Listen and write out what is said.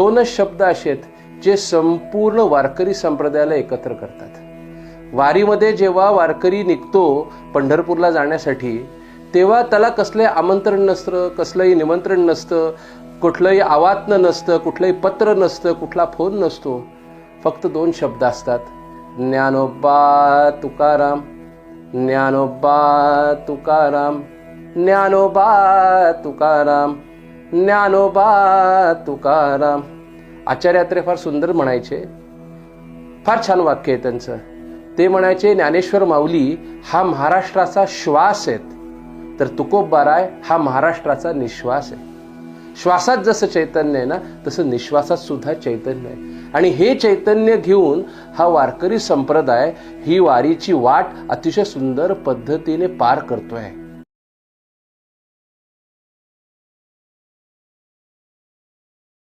दोनच शब्द असे आहेत जे संपूर्ण वारकरी संप्रदायाला एकत्र करतात. वारीमध्ये जेव्हा वारकरी निघतो पंढरपूरला जाण्यासाठी तेव्हा त्याला कसले आमंत्रण नसतं कसलंही निमंत्रण नसतं कुठलंही आवातनं नसतं कुठलंही पत्र नसतं कुठला फोन नसतो. फक्त दोन शब्द असतात. ज्ञानोबा तुकाराम ज्ञानोबा तुकाराम ज्ञानोबा तुकाराम. ज्ञानोबा तुकाराम. आचार्यात्रे फार सुंदर म्हणायचे. फार छान वाक्य आहे त्यांचं. ते म्हणायचे ज्ञानेश्वर माऊली हा महाराष्ट्राचा श्वास आहेत. तर तुकोबाराय हा महाराष्ट्राचा निश्वास आहे. श्वासात जसं चैतन्य आहे ना तसं निश्वासात सुद्धा चैतन्य आहे. आणि हे चैतन्य घेऊन हा वारकरी संप्रदाय ही वारीची वाट अतिशय सुंदर पद्धतीने पार करतोय.